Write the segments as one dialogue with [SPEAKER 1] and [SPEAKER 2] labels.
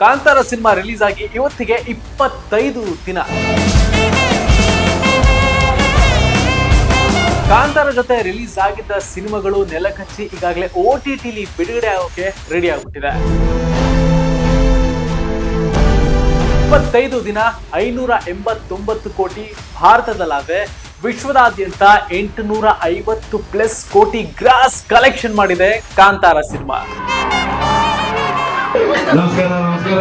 [SPEAKER 1] Kantara cinema release ಆಗಿ ಇವತ್ತಿಗೆ ಇಪ್ಪತ್ತೈದು ದಿನ. ಕಾಂತಾರ ಜೊತೆ ರಿಲೀಸ್ ಆಗಿದ್ದ ಸಿನಿಮಾಗಳು ನೆಲಕಚ್ಚಿ ಈಗಾಗಲೇ ಓ ಟಿ ಟಿಲಿ ಬಿಡುಗಡೆ ಆಗೋಕೆ ರೆಡಿ ಆಗ್ಬಿಟ್ಟಿದೆ. ಇಪ್ಪತ್ತೈದು ದಿನ, ಐನೂರ ಎಂಬತ್ತೊಂಬತ್ತು ಕೋಟಿ ಭಾರತದಲ್ಲಾದ್ರೆ ವಿಶ್ವದಾದ್ಯಂತ ಎಂಟುನೂರ ಐವತ್ತು ಪ್ಲಸ್ ಕೋಟಿ ಗ್ರಾಸ್ ಕಲೆಕ್ಷನ್ ಮಾಡಿದೆ ಕಾಂತಾರ ಸಿನಿಮಾ.
[SPEAKER 2] ನಮಸ್ಕಾರ ನಮಸ್ಕಾರ.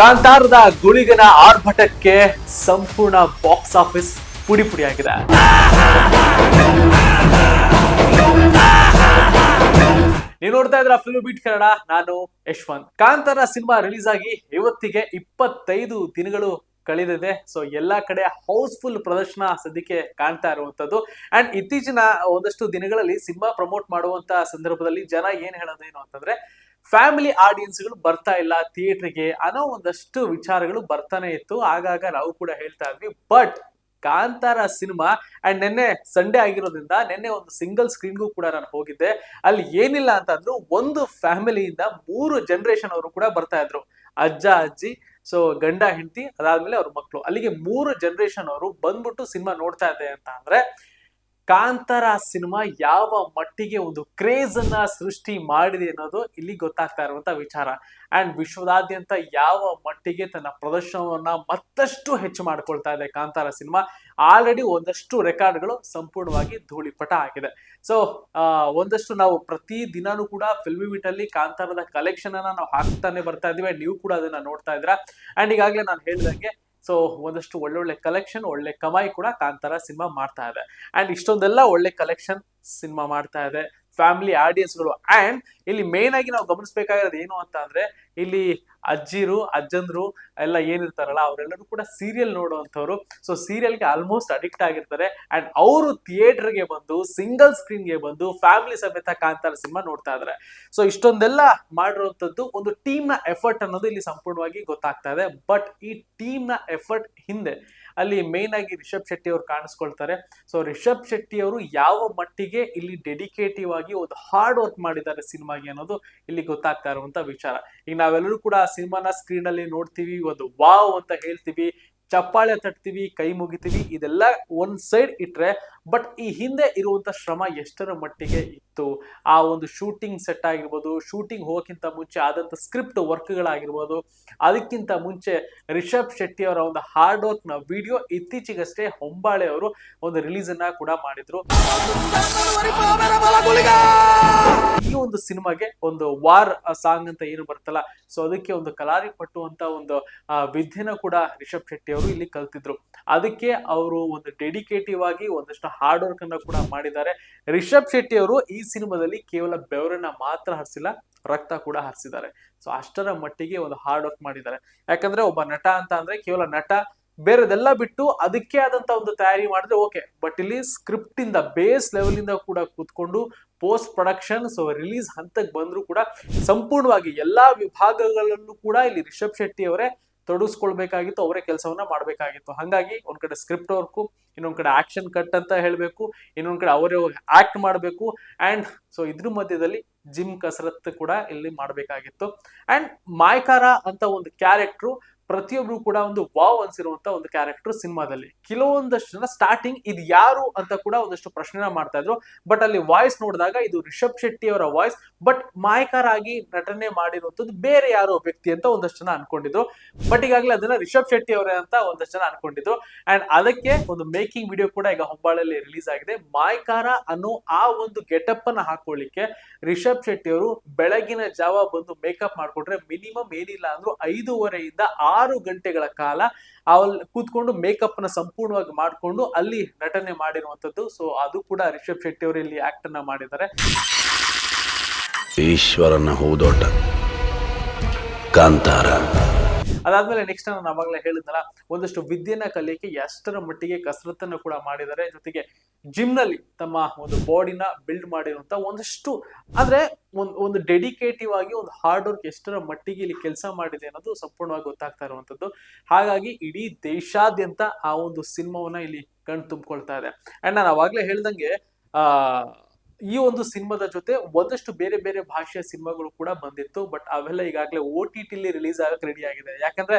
[SPEAKER 1] ಕಾಂತಾರದ ಗುಳಿಗನ ಆರ್ಭಟಕ್ಕೆ ಸಂಪೂರ್ಣ ಬಾಕ್ಸ್ ಆಫೀಸ್ ಪುಡಿ ಪುಡಿ ಆಗಿದೆ ನೀವು ನೋಡ್ತಾ ಇದ್ರ ಫಿಲ್ಮ್ ಬೀಟ್ ಕನ್ನಡ? ನಾನು ಯಶ್ವಂತ್. ಕಾಂತಾರ ಸಿನಿಮಾ ರಿಲೀಸ್ ಆಗಿ ಇವತ್ತಿಗೆ ಇಪ್ಪತ್ತೈದು ದಿನಗಳು ಕಳೆದಿದೆ. ಸೊ ಎಲ್ಲಾ ಕಡೆ ಹೌಸ್ಫುಲ್ ಪ್ರದರ್ಶನ ಸದ್ಯಕ್ಕೆ ಕಾಣ್ತಾ ಇರುವಂತದ್ದು ಅಂಡ್ ಇತ್ತೀಚಿನ ಒಂದಷ್ಟು ದಿನಗಳಲ್ಲಿ ಸಿನಿಮಾ ಪ್ರಮೋಟ್ ಮಾಡುವಂತ ಸಂದರ್ಭದಲ್ಲಿ ಜನ ಏನ್ ಹೇಳೋದೇನು ಅಂತಂದ್ರೆ ಫ್ಯಾಮಿಲಿ ಆಡಿಯನ್ಸ್ಗಳು ಬರ್ತಾ ಇಲ್ಲ ಥಿಯೇಟರ್ಗೆ ಅನ್ನೋ ಒಂದಷ್ಟು ವಿಚಾರಗಳು ಬರ್ತಾನೆ ಇತ್ತು. ಆಗಾಗ ನಾವು ಕೂಡ ಹೇಳ್ತಾ ಇದ್ವಿ. ಬಟ್ ಕಾಂತಾರ ಸಿನಿಮಾ ಅಂಡ್ ನಿನ್ನೆ ಸಂಡೇ ಆಗಿರೋದ್ರಿಂದ ನಿನ್ನೆ ಒಂದು ಸಿಂಗಲ್ ಸ್ಕ್ರೀನ್ಗೂ ಕೂಡ ನಾನು ಹೋಗಿದ್ದೆ. ಅಲ್ಲಿ ಏನಿಲ್ಲ ಅಂತಂದ್ರು ಒಂದು ಫ್ಯಾಮಿಲಿಯಿಂದ ಮೂರು ಜನರೇಷನ್ ಅವರು ಕೂಡ ಬರ್ತಾ ಇದ್ರು. ಅಜ್ಜ, ಅಜ್ಜಿ ಸೊ ಗಂಡ, ಹೆಂಡತಿ ಅದಾದ್ಮೇಲೆ ಅವ್ರ ಮಕ್ಕಳು ಅಲ್ಲಿಗೆ ಮೂರು ಜನರೇಷನ್ ಅವರು ಬಂದ್ಬಿಟ್ಟು ಸಿನಿಮಾ ನೋಡ್ತಾ ಇದೆ ಅಂತ ಅಂದ್ರೆ ಕಾಂತಾರ ಸಿನಿಮಾ ಯಾವ ಮಟ್ಟಿಗೆ ಒಂದು ಕ್ರೇಜ್ ಅನ್ನ ಸೃಷ್ಟಿ ಮಾಡಿದೆ ಅನ್ನೋದು ಇಲ್ಲಿ ಗೊತ್ತಾಗ್ತಾ ಇರುವಂತ ವಿಚಾರ. ಅಂಡ್ ವಿಶ್ವದಾದ್ಯಂತ ಯಾವ ಮಟ್ಟಿಗೆ ತನ್ನ ಪ್ರದರ್ಶನವನ್ನ ಮತ್ತಷ್ಟು ಹೆಚ್ಚು ಮಾಡ್ಕೊಳ್ತಾ ಇದೆ ಕಾಂತಾರ ಸಿನಿಮಾ. ಆಲ್ರೆಡಿ ಒಂದಷ್ಟು ರೆಕಾರ್ಡ್ಗಳು ಸಂಪೂರ್ಣವಾಗಿ ಧೂಳಿಪಟ ಆಗಿದೆ. ಸೊ ಒಂದಷ್ಟು ನಾವು ಪ್ರತಿ ದಿನಾನೂ ಕೂಡ ಫಿಲ್ಮಿ ಮೀಟಲ್ಲಿ ಕಾಂತಾರದ ಕಲೆಕ್ಷನ್ ಅನ್ನ ನಾವು ಹಾಕ್ತಾನೆ ಬರ್ತಾ ಇದೀವಿ ನೀವು ಕೂಡ ಅದನ್ನ ನೋಡ್ತಾ ಇದ್ರ ಅಂಡ್ ಈಗಾಗಲೇ ನಾನು ಹೇಳ್ದಂಗೆ ಸೊ ಒಂದಷ್ಟು ಒಳ್ಳೊಳ್ಳೆ ಕಲೆಕ್ಷನ್ ಒಳ್ಳೆ ಕಮಾಯಿ ಕೂಡ ಕಾಂತಾರ ಸಿನಿಮಾ ಮಾಡ್ತಾ ಇದೆ. ಅಂಡ್ ಇಷ್ಟೊಂದೆಲ್ಲ ಒಳ್ಳೆ ಕಲೆಕ್ಷನ್ ಸಿನಿಮಾ ಮಾಡ್ತಾ ಇದೆ. ಫ್ಯಾಮಿಲಿ ಆಡಿಯನ್ಸ್ಗಳು ಅಂಡ್ ಇಲ್ಲಿ ಮೇನ್ ಆಗಿ ನಾವು ಗಮನಿಸಬೇಕಾಗಿರೋದು ಏನು ಅಂತ ಅಂದ್ರೆ, ಇಲ್ಲಿ ಅಜ್ಜಿರು, ಅಜ್ಜಂದ್ರು ಎಲ್ಲ ಏನಿರ್ತಾರಲ್ಲ, ಅವರೆಲ್ಲರೂ ಕೂಡ ಸೀರಿಯಲ್ ನೋಡುವಂಥವ್ರು. ಸೊ ಸೀರಿಯಲ್ಗೆ ಆಲ್ಮೋಸ್ಟ್ ಅಡಿಕ್ಟ್ ಆಗಿರ್ತಾರೆ. ಅಂಡ್ ಅವರು ಥಿಯೇಟರ್ಗೆ ಬಂದು ಸಿಂಗಲ್ ಸ್ಕ್ರೀನ್ಗೆ ಬಂದು ಫ್ಯಾಮಿಲಿ ಸಮೇತ ಕಾಂತಾರ ಸಿನಿಮಾ ನೋಡ್ತಾ ಇದ್ದಾರೆ ಸೊ ಇಷ್ಟೊಂದೆಲ್ಲ ಮಾಡಿರುವಂಥದ್ದು ಒಂದು ಟೀಮ್ನ ಎಫರ್ಟ್ ಅನ್ನೋದು ಇಲ್ಲಿ ಸಂಪೂರ್ಣವಾಗಿ ಗೊತ್ತಾಗ್ತಾ ಇದೆ. ಬಟ್ ಈ ಟೀಮ್ನ ಎಫರ್ಟ್ ಹಿಂದೆ. ಅಲ್ಲಿ ಮೇನ್ ಆಗಿ ರಿಷಬ್ ಶೆಟ್ಟಿ ಅವರು ಕಾಣಿಸ್ಕೊಳ್ತಾರೆ. ಸೊ ರಿಷಬ್ ಶೆಟ್ಟಿ ಅವರು ಯಾವ ಮಟ್ಟಿಗೆ ಇಲ್ಲಿ ಡೆಡಿಕೇಟಿವ್ ಆಗಿ ಒಂದು ಹಾರ್ಡ್ ವರ್ಕ್ ಮಾಡಿದ್ದಾರೆ ಸಿನಿಮಾಗೆ ಅನ್ನೋದು ಇಲ್ಲಿ ಗೊತ್ತಾಗ್ತಾ ಇರುವಂತ ವಿಚಾರ. ಈಗ ನಾವೆಲ್ಲರೂ ಕೂಡ ಆ ಸಿನಿಮಾನ ಸ್ಕ್ರೀನ್ ಅಲ್ಲಿ ನೋಡ್ತೀವಿ, ಒಂದು ವಾವ್ ಅಂತ ಹೇಳ್ತೀವಿ, ಚಪ್ಪಾಳೆ ತಟ್ತೀವಿ, ಕೈ ಮುಗಿತೀವಿ, ಇದೆಲ್ಲ ಒಂದ್ ಸೈಡ್ ಇಟ್ರೆ ಬಟ್ ಈ ಹಿಂದೆ ಇರುವಂಥ ಶ್ರಮ ಎಷ್ಟರ ಮಟ್ಟಿಗೆ ಇತ್ತು? ಆ ಒಂದು ಶೂಟಿಂಗ್ ಸೆಟ್ ಆಗಿರ್ಬೋದು ಶೂಟಿಂಗ್ ಹೋಗೋಕ್ಕಿಂತ ಮುಂಚೆ ಆದಂತ ಸ್ಕ್ರಿಪ್ಟ್ ವರ್ಕ್ಗಳಾಗಿರ್ಬೋದು ಅದಕ್ಕಿಂತ ಮುಂಚೆ ರಿಷಬ್ ಶೆಟ್ಟಿ ಅವರ ಒಂದು ಹಾರ್ಡ್ ವರ್ಕ್ನ ವಿಡಿಯೋ ಇತ್ತೀಚೆಗಷ್ಟೇ ಹೊಂಬಾಳೆ ಅವರು ಒಂದು ರಿಲೀಸ್ ಅನ್ನ ಕೂಡ ಮಾಡಿದ್ರು. ಈ ಒಂದು ಸಿನಿಮಾಗೆ ಒಂದು ವಾರ್ ಸಾಂಗ್ ಅಂತ ಏನು ಬರ್ತಲ್ಲ ಸೊ ಅದಕ್ಕೆ ಒಂದು ಕಲಾರಿ ಪಟ್ಟು ಅಂತ ಒಂದು ವಿದ್ಯೆನ ಕೂಡ ರಿಷಬ್ ಶೆಟ್ಟಿ ಅವರು ಇಲ್ಲಿ ಕಲ್ತಿದ್ರು. ಅದಕ್ಕೆ ಅವರು ಒಂದು ಡೆಡಿಕೇಟಿವ್ ಆಗಿ ಒಂದಷ್ಟು ಹಾರ್ಡ್ ವರ್ಕ್ ಅನ್ನ ಕೂಡ ಮಾಡಿದ್ದಾರೆ. ರಿಷಬ್ ಶೆಟ್ಟಿ ಅವರು ಈ ಸಿನಿಮಾದಲ್ಲಿ ಕೇವಲ ಬೆವರನ್ನ ಮಾತ್ರ ಹರಿಸಿಲ್ಲ, ರಕ್ತ ಕೂಡ ಹರಿಸಿದ್ದಾರೆ. ಸೊ ಅಷ್ಟರ ಮಟ್ಟಿಗೆ ಒಂದು ಹಾರ್ಡ್ ವರ್ಕ್ ಮಾಡಿದ್ದಾರೆ. ಯಾಕಂದ್ರೆ ಒಬ್ಬ ನಟ ಅಂತ ಅಂದ್ರೆ ಕೇವಲ ನಟ ಬೇರೆದೆಲ್ಲ ಬಿಟ್ಟು ಅದಕ್ಕೆ ಆದಂತ ಒಂದು ತಯಾರಿ ಮಾಡಿದ್ರೆ ಓಕೆ. ಬಟ್ ಇಲ್ಲಿ ಸ್ಕ್ರಿಪ್ಟ್ ಇಂದ ಬೇಸ್ ಲೆವೆಲ್ ಇಂದ ಕೂಡ ಕೂತ್ಕೊಂಡು ಪೋಸ್ಟ್ ಪ್ರೊಡಕ್ಷನ್ ಸೊ ರಿಲೀಸ್ ಹಂತಕ್ಕೆ ಬಂದ್ರು ಕೂಡ ಸಂಪೂರ್ಣವಾಗಿ ಎಲ್ಲಾ ವಿಭಾಗಗಳಲ್ಲೂ ಕೂಡ ಇಲ್ಲಿ ರಿಷಬ್ ಶೆಟ್ಟಿ ಅವರೇ ತೊಡಗಿಸ್ಕೊಳ್ಬೇಕಾಗಿತ್ತು ಅವರೇ ಕೆಲಸವನ್ನ ಮಾಡಬೇಕಾಗಿತ್ತು. ಹಾಗಾಗಿ ಒಂದ್ ಕಡೆ ಸ್ಕ್ರಿಪ್ಟ್ ವರ್ಕು ಇನ್ನೊಂದ್ ಕಡೆ ಆಕ್ಷನ್ ಕಟ್ ಅಂತ ಹೇಳ್ಬೇಕು, ಇನ್ನೊಂದ್ ಕಡೆ ಅವರೇ ಆಕ್ಟ್ ಮಾಡಬೇಕು ಅಂಡ್ ಸೊ ಇದ್ರ ಮಧ್ಯದಲ್ಲಿ ಜಿಮ್ ಕಸರತ್ತು ಕೂಡ ಇಲ್ಲಿ ಮಾಡಬೇಕಾಗಿತ್ತು. ಅಂಡ್ ಮಾಯ್ಕಾರ ಅಂತ ಒಂದು ಕ್ಯಾರೆಕ್ಟ್ರು ಪ್ರತಿಯೊಬ್ರು ಕೂಡ ಒಂದು ವಾವ್ ಅನ್ಸಿರುವಂತ ಒಂದು ಕ್ಯಾರೆಕ್ಟರ್ ಸಿನಿಮಾದಲ್ಲಿ. ಕೆಲವೊಂದಷ್ಟು ಜನ ಸ್ಟಾರ್ಟಿಂಗ್ ಇದು ಯಾರು ಅಂತ ಕೂಡ ಒಂದಷ್ಟು ಪ್ರಶ್ನೆ ಮಾಡ್ತಾ ಇದ್ರು. ಬಟ್ ಅಲ್ಲಿ ವಾಯ್ಸ್ ನೋಡಿದಾಗ ಇದು ರಿಷಬ್ ಶೆಟ್ಟಿ ಅವರ ವಾಯ್ಸ್ ಬಟ್ ಮಾಯಕರಾಗಿ ನಟನೆ ಮಾಡಿರುವಂತದ್ದು ಬೇರೆ ಯಾರೋ ವ್ಯಕ್ತಿ ಅಂತ ಒಂದಷ್ಟು ಜನ ಅನ್ಕೊಂಡಿದ್ರು. ಬಟ್ ಈಗಾಗಲೇ ಅದನ್ನ ರಿಷಬ್ ಶೆಟ್ಟಿ ಅವರೇ ಅಂತ ಒಂದಷ್ಟು ಜನ ಅನ್ಕೊಂಡಿದ್ರು. ಅಂಡ್ ಅದಕ್ಕೆ ಒಂದು ಮೇಕಿಂಗ್ ವಿಡಿಯೋ ಕೂಡ ಈಗ ಹೊಂಬಾಳಲ್ಲಿ ರಿಲೀಸ್ ಆಗಿದೆ. ಮಾಯಕಾರ ಅನ್ನೋ ಆ ಒಂದು ಗೆಟಪ್ ಅನ್ನ ಹಾಕೊಳ್ಳಿಕ್ಕೆ ರಿಷಬ್ ಶೆಟ್ಟಿ ಅವರು ಬೆಳಗಿನ ಜಾವ ಬಂದು ಮೇಕಪ್ ಮಾಡಿಕೊಟ್ರೆ ಮಿನಿಮಮ್ ಏನಿಲ್ಲ ಅಂದ್ರೂ ಐದೂವರೆಯಿಂದ ಆರು ಗಂಟೆಗಳ ಕಾಲ ಅವಲ್ ಕೂತ್ಕೊಂಡು ಮೇಕಪ್ನ ಸಂಪೂರ್ಣವಾಗಿ ಮಾಡ್ಕೊಂಡು ಅಲ್ಲಿ ನಟನೆ ಮಾಡಿರುವಂತದ್ದು. ಸೊ ಅದು ಕೂಡ ರಿಷಬ್ ಶೆಟ್ಟಿ ಅವರು ಇಲ್ಲಿ ಆಕ್ಟ್ ಅನ್ನ ಮಾಡಿದ್ದಾರೆ.
[SPEAKER 3] ಈಶ್ವರನ ಹೂದೋಟ. ಕಾಂತಾರ.
[SPEAKER 1] ಅದಾದ್ಮೇಲೆ ನೆಕ್ಸ್ಟ್ ನಾನು ಅವಾಗಲೇ ಹೇಳಿದ್ನಲ್ಲ, ಒಂದಷ್ಟು ವಿದ್ಯೆನ ಕಲಿಯಕ್ಕೆ ಎಷ್ಟರ ಮಟ್ಟಿಗೆ ಕಸರತ್ತನ್ನು ಕೂಡ ಮಾಡಿದ್ದಾರೆ. ಜೊತೆಗೆ ಜಿಮ್ನಲ್ಲಿ ತಮ್ಮ ಒಂದು ಬಾಡಿನ ಬಿಲ್ಡ್ ಮಾಡಿರುವಂತ ಒಂದಷ್ಟು ಅಂದ್ರೆ ಒಂದು ಒಂದು ಡೆಡಿಕೇಟಿವ್ ಆಗಿ ಒಂದು ಹಾರ್ಡ್ ವರ್ಕ್ ಎಷ್ಟರ ಮಟ್ಟಿಗೆ ಇಲ್ಲಿ ಕೆಲಸ ಮಾಡಿದೆ ಅನ್ನೋದು ಸಂಪೂರ್ಣವಾಗಿ ಗೊತ್ತಾಗ್ತಾ ಇರುವಂತದ್ದು. ಹಾಗಾಗಿ ಇಡೀ ದೇಶಾದ್ಯಂತ ಆ ಒಂದು ಸಿನಿಮಾವನ್ನ ಇಲ್ಲಿ ಕಣ್ ತುಂಬಿಕೊಳ್ತಾ ಇದೆ. ಅಂಡ್ ನಾನು ಅವಾಗ್ಲೇ ಹೇಳ್ದಂಗೆ, ಆ ಈ ಒಂದು ಸಿನಿಮಾದ ಜೊತೆ ಒಂದಷ್ಟು ಬೇರೆ ಬೇರೆ ಭಾಷೆಯ ಸಿನಿಮಾಗಳು ಕೂಡ ಬಂದಿತ್ತು ಬಟ್ ಅವೆಲ್ಲ ಈಗಾಗಲೇ ಓ ಟಿ ಟಿಲಿ ರಿಲೀಸ್ ಆಗಕ್ಕೆ ರೆಡಿ ಆಗಿದೆ. ಯಾಕಂದ್ರೆ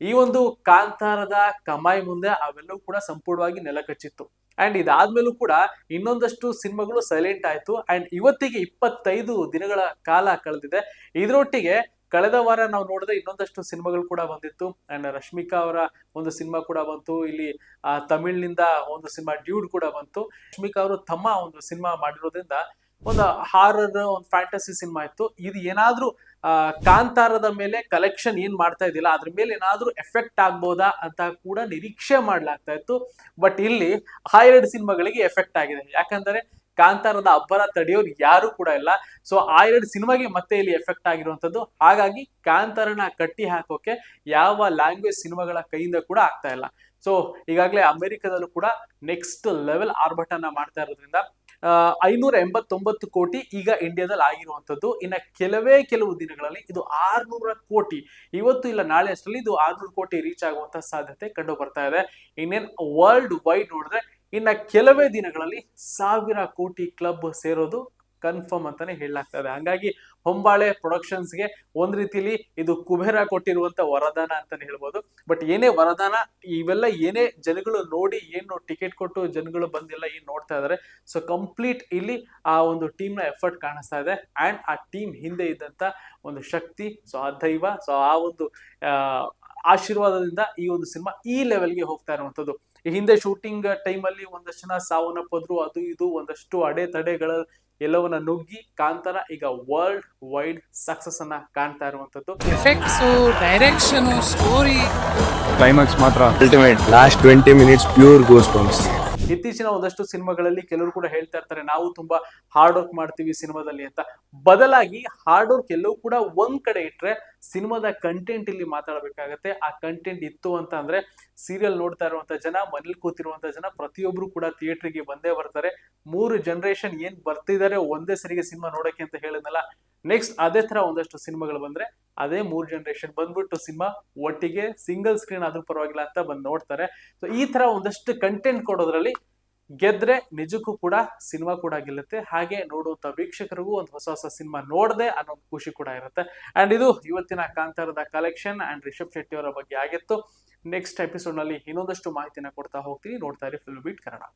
[SPEAKER 1] ಈ ಒಂದು ಕಾಂತಾರದ ಕಮಾಯಿ ಮುಂದೆ ಅವೆಲ್ಲವೂ ಕೂಡ ಸಂಪೂರ್ಣವಾಗಿ ನೆಲಕಚ್ಚಿತ್ತು ಅಂಡ್ ಇದಾದ್ಮೇಲೂ ಕೂಡ ಇನ್ನೊಂದಷ್ಟು ಸಿನಿಮಾಗಳು ಸೈಲೆಂಟ್ ಆಯ್ತು. ಅಂಡ್ ಇವತ್ತಿಗೆ ಇಪ್ಪತ್ತೈದು ದಿನಗಳ ಕಾಲ ಕಳೆದಿದೆ. ಇದರೊಟ್ಟಿಗೆ ಕಳೆದ ವಾರ ನಾವು ನೋಡಿದ್ರೆ ಇನ್ನೊಂದಷ್ಟು ಸಿನಿಮಾಗಳು ಕೂಡ ಬಂದಿತ್ತು. ಅಂಡ್ ರಶ್ಮಿಕಾ ಅವರ ಒಂದು ಸಿನಿಮಾ ಕೂಡ ಬಂತು. ಇಲ್ಲಿ ಆ, ತಮಿಳ್ನಿಂದ ಒಂದು ಸಿನಿಮಾ ಡ್ಯೂಡ್ ಕೂಡ ಬಂತು. ರಶ್ಮಿಕಾ ಅವರು ತಮ್ಮ ಒಂದು ಸಿನಿಮಾ ಮಾಡಿರೋದ್ರಿಂದ ಒಂದು ಹಾರರ್ ಒಂದು ಫ್ಯಾಂಟಸಿ ಸಿನಿಮಾ ಇತ್ತು. ಇದು ಏನಾದ್ರೂ ಆ, ಕಾಂತಾರದ ಮೇಲೆ ಕಲೆಕ್ಷನ್ ಏನ್ ಮಾಡ್ತಾ ಇದ್ದಿಲ್ಲ ಅದ್ರ ಮೇಲೆ ಏನಾದ್ರೂ ಎಫೆಕ್ಟ್ ಆಗ್ಬೋದಾ ಅಂತ ಕೂಡ ನಿರೀಕ್ಷೆ ಮಾಡ್ಲಾಗ್ತಾ ಇತ್ತು. ಬಟ್ ಇಲ್ಲಿ ಆ ಎರಡು ಸಿನಿಮಾಗಳಿಗೆ ಎಫೆಕ್ಟ್ ಆಗಿದೆ. ಯಾಕಂದ್ರೆ ಕಾಂತಾರದ ಅಬ್ಬರ ತಡೆಯೋರು ಯಾರು ಕೂಡ ಇಲ್ಲ. ಸೊ ಆ ಎರಡು ಸಿನಿಮಾಗೆ ಮತ್ತೆ ಇಲ್ಲಿ ಎಫೆಕ್ಟ್ ಆಗಿರುವಂತದ್ದು ಹಾಗಾಗಿ ಕಾಂತಾರನ ಕಟ್ಟಿ ಹಾಕೋಕೆ ಯಾವ ಲ್ಯಾಂಗ್ವೇಜ್ ಸಿನಿಮಾಗಳ ಕೈಯಿಂದ ಕೂಡ ಆಗ್ತಾ ಇಲ್ಲ. ಸೊ ಈಗಾಗಲೇ ಅಮೆರಿಕದಲ್ಲೂ ಕೂಡ ನೆಕ್ಸ್ಟ್ ಲೆವೆಲ್ ಆರ್ಭಟನ ಮಾಡ್ತಾ ಇರೋದ್ರಿಂದ ಐನೂರ ಎಂಬತ್ತೊಂಬತ್ತು ಕೋಟಿ ಈಗ ಇಂಡಿಯಾದಲ್ಲಿ ಆಗಿರುವಂತದ್ದು ಇನ್ನ ಕೆಲವೇ ಕೆಲವು ದಿನಗಳಲ್ಲಿ ಇದು ಆರ್ನೂರ ಕೋಟಿ. ಇವತ್ತು ಇಲ್ಲ, ನಾಳೆ ಅಷ್ಟರಲ್ಲಿ ಇದು ಆರ್ನೂರು ಕೋಟಿ ರೀಚ್ ಆಗುವಂತ ಸಾಧ್ಯತೆ ಕಂಡು ಬರ್ತಾ ಇದೆ. ಇನ್ನೇನು ವರ್ಲ್ಡ್ ವೈಡ್ ನೋಡಿದ್ರೆ ಇನ್ನ ಕೆಲವೇ ದಿನಗಳಲ್ಲಿ ಸಾವಿರ ಕೋಟಿ ಕ್ಲಬ್ ಸೇರೋದು ಕನ್ಫರ್ಮ್ ಅಂತಾನೆ ಹೇಳಲಾಗ್ತದೆ. ಹಂಗಾಗಿ ಹೊಂಬಾಳೆ ಪ್ರೊಡಕ್ಷನ್ಸ್ಗೆ ಒಂದ್ ರೀತಿಲಿ ಇದು ಕುಬೇರ ಕೊಟ್ಟಿರುವಂತ ವರದಾನ ಅಂತಾನೆ ಹೇಳ್ಬೋದು. ಬಟ್ ಏನೇ ವರದಾನ, ಇವೆಲ್ಲ ಏನೇ ಜನಗಳು ನೋಡಿ ಏನು ಟಿಕೆಟ್ ಕೊಟ್ಟು ಜನಗಳು ಬಂದಿಲ್ಲ, ಏನ್ ನೋಡ್ತಾ ಇದಾರೆ, ಸೊ ಕಂಪ್ಲೀಟ್ ಇಲ್ಲಿ ಆ ಒಂದು ಟೀಮ್ನ ಎಫರ್ಟ್ ಕಾಣಿಸ್ತಾ ಇದೆ. ಅಂಡ್ ಆ ಟೀಮ್ ಹಿಂದೆ ಇದ್ದಂತ ಒಂದು ಶಕ್ತಿ, ಸೊ ಆ ದೈವ, ಸೊ ಆ ಒಂದು ಆಶೀರ್ವಾದದಿಂದ ಈ ಒಂದು ಸಿನಿಮಾ ಈ ಲೆವೆಲ್ಗೆ ಹೋಗ್ತಾ ಇರುವಂತದ್ದು ಈ ಹಿಂದೆ ಶೂಟಿಂಗ್ ಟೈಮಲ್ಲಿ ಒಂದಷ್ಟು ಜನ ಸಾವನ್ನಪ್ಪಿದ್ರು. ಅದು ಇದು ಒಂದಷ್ಟು ಅಡೆತಡೆಗಳ ಎಲ್ಲವನ್ನ ನುಗ್ಗಿ ಕಾಂತಾರ ಈಗ ವರ್ಲ್ಡ್ ವೈಡ್ ಸಕ್ಸಸ್ ಅನ್ನ ಕಾಣ್ತಾ ಇರುವಂತದ್ದು.
[SPEAKER 2] ಎಫೆಕ್ಟ್ಸ್ ಡೈರೆಕ್ಷನ್ ಸ್ಟೋರಿ
[SPEAKER 3] ಕ್ಲೈಮ್ಯಾಕ್ಸ್ ಮಾತ್ರ.
[SPEAKER 4] Ultimate last 20 minutes pure goosebumps.
[SPEAKER 1] ಇತ್ತೀಚಿನ ಒಂದಷ್ಟು ಸಿನಿಮಾಗಳಲ್ಲಿ ಕೆಲವರು ಕೂಡ ಹೇಳ್ತಾ ಇರ್ತಾರೆ, ನಾವು ತುಂಬಾ ಹಾರ್ಡ್ ವರ್ಕ್ ಮಾಡ್ತೀವಿ ಸಿನಿಮಾದಲ್ಲಿ ಅಂತ. ಬದಲಾಗಿ ಹಾರ್ಡ್ ವರ್ಕ್ ಎಲ್ಲವೂ ಕೂಡ ಒಂದ್ ಕಡೆ ಇಟ್ರೆ ಸಿನಿಮಾದ ಕಂಟೆಂಟ್ ಇಲ್ಲಿ ಮಾತಾಡಬೇಕಾಗತ್ತೆ. ಆ ಕಂಟೆಂಟ್ ಇತ್ತು ಅಂತ ಅಂದ್ರೆ ಸೀರಿಯಲ್ ನೋಡ್ತಾ ಇರುವಂತ ಜನ, ಮನೇಲಿ ಕೂತಿರುವಂತ ಜನ ಪ್ರತಿಯೊಬ್ರು ಕೂಡ ಥಿಯೇಟರ್ಗೆ ಬಂದೇ ಬರ್ತಾರೆ. ಮೂರು ಜನರೇಷನ್ ಏನ್ ಬರ್ತಿದ್ದಾರೆ ಒಂದೇ ಸರಿಗೆ ಸಿನಿಮಾ ನೋಡಕ್ಕೆ ಅಂತ ಹೇಳಿದ್ನಲ್ಲ ನೆಕ್ಸ್ಟ್ ಅದೇ ತರ ಒಂದಷ್ಟು ಸಿನಿಮಾಗಳು ಬಂದ್ರೆ ಅದೇ ಮೂರ್ ಜನರೇಷನ್ ಬಂದ್ಬಿಟ್ಟು ಸಿನಿಮಾ ಒಟ್ಟಿಗೆ ಸಿಂಗಲ್ ಸ್ಕ್ರೀನ್ ಆದ್ರೂ ಪರವಾಗಿಲ್ಲ ಅಂತ ಬಂದು ನೋಡ್ತಾರೆ. ಸೊ ಈ ತರ ಒಂದಷ್ಟು ಕಂಟೆಂಟ್ ಕೊಡೋದ್ರಲ್ಲಿ ಗೆದ್ರೆ ನಿಜಕ್ಕೂ ಕೂಡ ಸಿನಿಮಾ ಕೂಡ ಗೆಲ್ಲುತ್ತೆ. ಹಾಗೆ ನೋಡುವಂತ ವೀಕ್ಷಕರಿಗೂ ಒಂದು ಹೊಸ ಹೊಸ ಸಿನಿಮಾ ನೋಡದೆ ಅನ್ನೋ ಖುಷಿ ಕೂಡ ಇರುತ್ತೆ. ಅಂಡ್ ಇದು ಇವತ್ತಿನ ಕಾಂತಾರದ ಕಲೆಕ್ಷನ್ ಅಂಡ್ ರಿಷಬ್ ಶೆಟ್ಟಿ ಅವರ ಬಗ್ಗೆ ಆಗಿತ್ತು. ನೆಕ್ಸ್ಟ್ ಎಪಿಸೋಡ್ನಲ್ಲಿ ಇನ್ನೊಂದಷ್ಟು ಮಾಹಿತಿನ ಕೊಡ್ತಾ ಹೋಗ್ತೀನಿ. ನೋಡ್ತಾ ಇರಿ ಫಿಲ್ಮ್ ಬೀಟ್ ಕನ್ನಡ